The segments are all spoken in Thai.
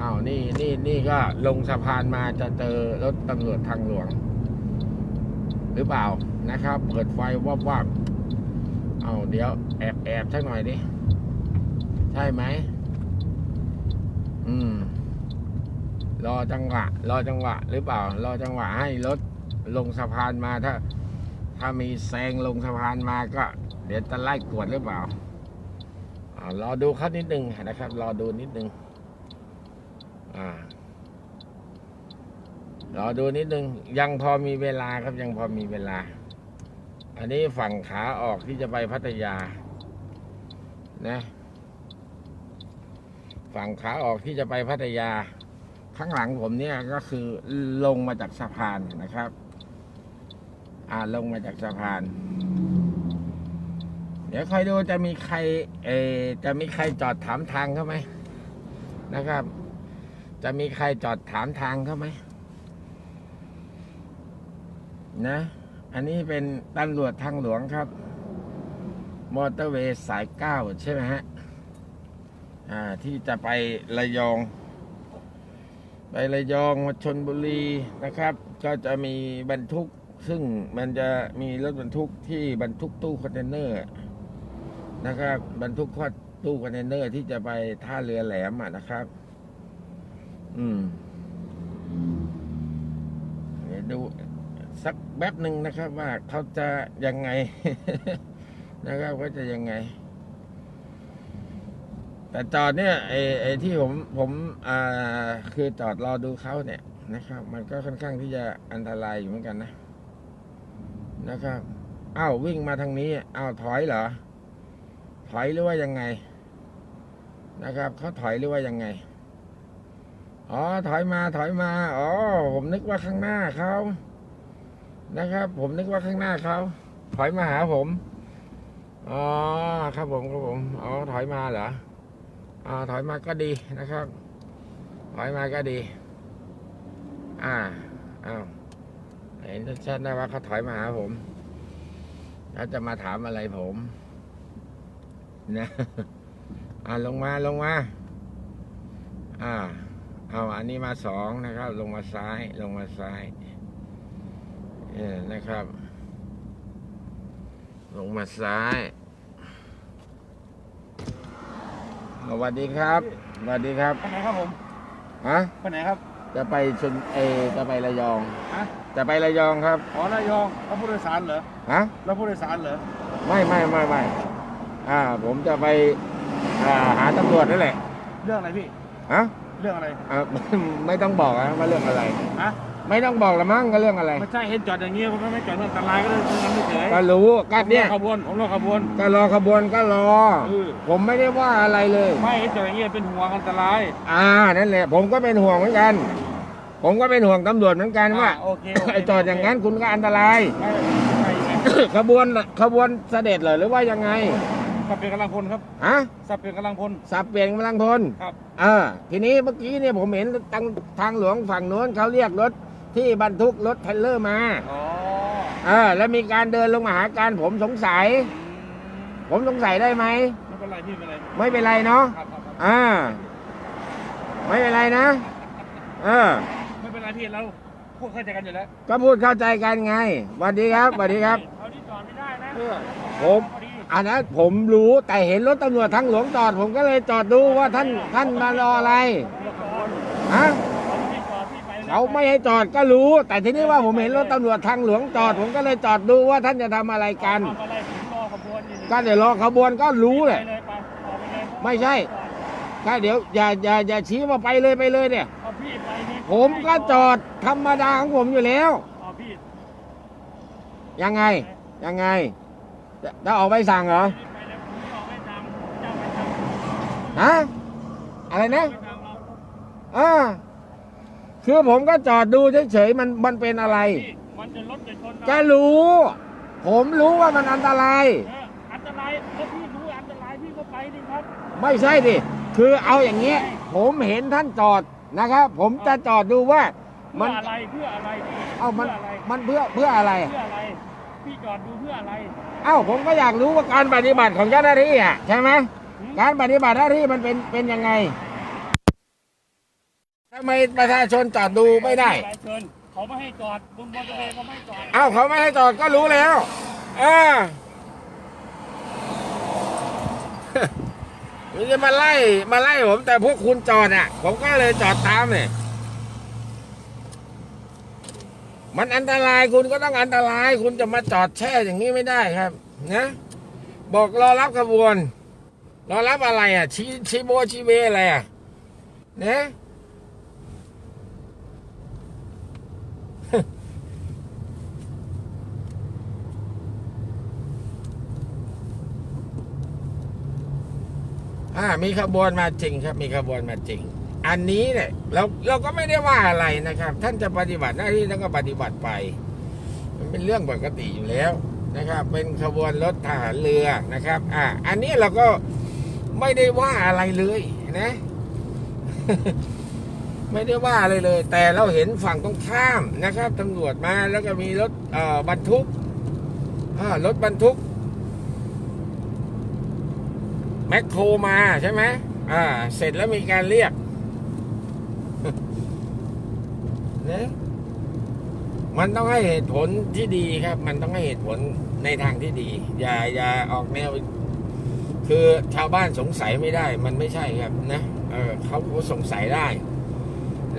อ้าวนี่นี่นี่ก็ลงสะพานมาจะเจอรถตำรวจทางหลวง หรือเปล่านะครับ เปิดไฟวับวับเอาเดี๋ยวแอบแอบสักหน่อยดิ ใช่ไหม อืม รอจังหวะ รอจังหวะ หรือเปล่า รอจังหวะให้รถลงสะพานมาถ้า ถ้ามีแซงลงสะพานมาก็ เดี๋ยวจะไล่กวดหรือเปล่าอารอดูเขานิดนึงนะครับ รอดูนิดนึง อ่ารอดูนิดนึง ยังพอมีเวลาครับยังพอมีเวลา อันนี้ฝั่งขาออกที่จะไปพัทยา นะ ฝั่งขาออกที่จะไปพัทยา ข้างหลังผมเนี่ยก็คือลงมาจากสะพานนะครับ อ่าลงมาจากสะพาน เดี๋ยวคอยดูจะมีใคร เออจะมีใครจอดถามทางเขาไหมนะครับ จะมีใครจอดถามทางเขาไหมนะ อันนี้เป็นตำรวจทางหลวงครับ มอเตอร์เวย์สายเก้าใช่ไหมฮะ อ่า ที่จะไประยอง ไประยองมาชนบุรีนะครับ ก็จะมีบรรทุก ซึ่งมันจะมีรถบรรทุกที่บรรทุกตู้คอนเทนเนอร์นะครับ บรรทุกข้อตู้คอนเทนเนอร์ที่จะไปท่าเรือแหลมอะนะครับ อืมเดี๋ยวดูสักแป๊บหนึ่งนะครับ ว่าเขาจะยังไง นะครับว่าจะยังไง แต่จอดเนี่ยไอ้ไอ้ที่ผมผมอ่าคือจอดรอดูเขาเนี่ยนะครับ มันก็ค่อนข้างที่จะอันตรายอยู่เหมือนกันนะนะครับอ้าววิ่งมาทางนี้อ้าวถอยเหรอ ถอยหรือว่ายังไง นะครับเขาถอยหรือว่ายังไง อ๋อถอยมาถอยมา อ๋อ ผมนึกว่าข้างหน้าเขานะครับ ผมนึกว่าข้างหน้าเขาถอยมาหาผมอ๋อครับผมครับผมอ๋อถอยมาเหรออ๋อถอยมาก็ดีนะครับ ถอยมาก็ดี อ่าอ้าวเห็นชัดๆนะว่าเขาถอยมาหาผมเขาจะมาถามอะไรผมนะอ่าลงมาลงมา อ่า เอาอันนี้มาสองนะครับ ลงมาซ้ายลงมาซ้ายเออนะครับ ลงมาซ้ายสวัสดีครับสวัสดีครับไปไหนครับผมฮะไปไหนครับ จะไปชนเออจะไประยองฮะจะไประยองครับอ๋อนายองรับผู้โดยสารเหรอฮะรับผู้โดยสารเหรอไม่ไม่ไม่ไม่อ่า ผมจะไปอ่าหาตำรวจนั่นแหละ เรื่องอะไรพี่ฮะ เรื่องอะไรอ่าไม่ต้องบอกนะว่าเรื่องอะไร ฮะไม่ต้องบอกละมั้งก็เรื่องอะไร ไม่ใช่เห็นจอดอย่างเงี้ยผมไม่จอดเรื่องอันตรายก็เลยทำไม่เฉยก็รู้ก็เนี่ยผมรอขบวนผมรอขบวน ก็รอขบวนก็รอ เออ ผมไม่ได้ว่าอะไรเลย ไม่เห็นจอดอย่างเงี้ยเป็นห่วงอันตรายอ่านั่นแหละ ผมก็เป็นห่วงเหมือนกัน ผมก็เป็นห่วงตำรวจเหมือนกันว่าอ่โอเคโเคไอ้จอดอย่างนั้นคุณก็อันตราย ไม่ไม่ไม่ขบวนขบวนเสด็จเหรอหรือว่ายังไง สับเปลี่ยนกำลังพลครับฮะสับเปลี่ยนกำลังพล สับเปลี่ยนกำลังพลครับ เออ ทีนี้เมื่อกี้เนี่ยผมเห็นทางทางหลวงฝั่งโน้นเขาเรียกรถที่บรรทุกรถเทรลเลอร์มาอ๋อเออแล้วมีการเดินลงมาหาการผมสงสัย ผมสงสัยได้ไหมไม่เป็นไรพี่ไม่เป็นไรไม่เป็นไรเนาะครับครับครับอ่าไม่เป็นไรนะเออไม่เป็นไรพี่เราพูดเข้าใจกันอยู่แล้วก็พูดเข้าใจกันไงสวัสดีครับสวัสดีครับเขาที่จอดไม่ได้นะเออผมพ อันนั้นผมรู้แต่เห็นรถตำรวจทางหลวงจอด ผมก็เลยจอดดูว่าท่านท่านมารออะไรรอขบวนฮะเขาไม่ให้จอดก็รู้ แต่ทีนี้ว่าผมเห็นรถตำรวจทางหลวงจอด ผมก็เลยจอดดูว่าท่านจะทำอะไรกัน ก็เดี๋ยวรอขบวนก็รู้แหละไปเลยไม่ใช่ก็เดี๋ยวอย่าอย่าอย่าชี้ว่าไปเลยไปเลยเนี่ย ผมก็จอดธรรมดาของผมอยู่แล้วยังไงยังไง จะจะออกใบสั่งเหรอไปเลยผมไม่ออกไม่ตามเจ้าไปทำฮะอะไรนะไปทำเราอ่าคือผมก็จอดดูเฉยๆมันมันเป็นอะไรพี่มันจะรถจะชนเราก็รู้ ผมรู้ว่ามันอันตรายเอออันตรายถ้าพี่รู้อันตรายพี่ก็ไปดิครับ ไม่ใช่ดิ คือเอาอย่างเงี้ย ผมเห็นท่านจอดนะครับ ผมจะจอดดูว่าเพื่มัอนอะไรเพื่ออะไรพี่เอามันพื่ะไรมันเพื่อเพื่ออะไร เพื่ออะไร พี่จอดดูเพื่ออะไร เอ้าผมก็อยากรู้ว่าการปฏิบัติของเจ้าหน้าที่อะใช่ไหมหืมการปฏิบัติหน้าที่มันเป็นเป็นยังไงทำไมประชาชนจอดดูไม่ได้ปเชิญเขาไม่ให้จอดบนมอเตอร์เวย์เขาไม่ให้จอด เอ้าเขาไม่ให้จอดก็รู้แล้วเออมันจะมาไล่มาไล่ผมแต่พวกคุณจอดอะ ผมก็เลยจอดตามเนี่ย มันอันตรายคุณก็ต้องอันตราย คุณจะมาจอดแช่อย่างนี้ไม่ได้ครับนะบอกรอรับขบวน รอรับอะไรอะ ชีชีโบชีเวอะไรอะนะอ่ามีขบวนมาจริงครับ มีขบวนมาจริง อันนี้เนี่ยเราเราก็ไม่ได้ว่าอะไรนะครับ ท่านจะปฏิบัติหน้าที่ท่านก็ปฏิบัติไป มันเป็นเรื่องปกติอยู่แล้วนะครับ เป็นขบวนรถทหารเรือนะครับ อ่า อันนี้เราก็ไม่ได้ว่าอะไรเลยนะ ไม่ได้ว่าอะไรเลย แต่เราเห็นฝั่งตรงข้ามนะครับตำรวจมาแล้วก็มีรถเอ่อบรรทุกรถบรรทุกแมคโครมาใช่ไหมอ่า เสร็จแล้วมีการเรียก นะมันต้องให้เหตุผลที่ดีครับ มันต้องให้เหตุผลในทางที่ดี อย่าอย่าออกแนว คือชาวบ้านสงสัยไม่ได้ มันไม่ใช่ครับนะเออเขาสงสัยได้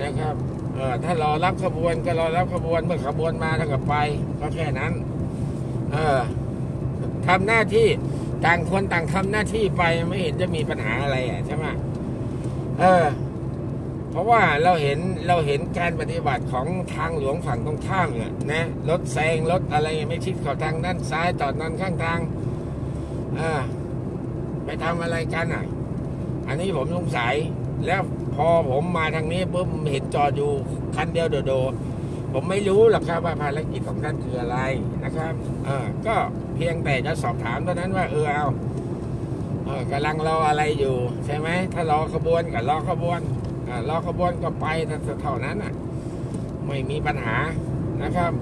นะครับเออถ้ารอรับขบวนก็รอรับขบวนเมื่อขบวนมาแล้วก็ไป ก็แค่นั้น เออทำหน้าที่ต่างคนต่างทำหน้าที่ไปไม่เห็นจะมีปัญหาอะไรอะใช่ไหมเออ เพราะว่าเราเห็นเราเห็นการปฏิบัติของทางหลวงฝั่งตรงข้ามเนี่ยนะรถแซงรถอะไรไม่ชิดข้าทางด้านซ้ายจอดนอนข้างทางเออไปทำอะไรกันอะ อันนี้ผมสงสัยแล้วพอผมมาทางนี้ปุ๊บเห็นจอดอยู่คันเดียวโดดๆผมไม่รู้หรอกครับว่าภารกิจของท่านคืออะไรนะครับเออก็เพียงแต่จะสอบถามเท่านั้นว่าเออเอาเออกำลังรออะไรอยู่ ใช่ไหมถ้ารอขบวนก็รอขบวน เรารอขบวนก็ไปเท่านั้นอะ ไม่มีปัญหานะครับ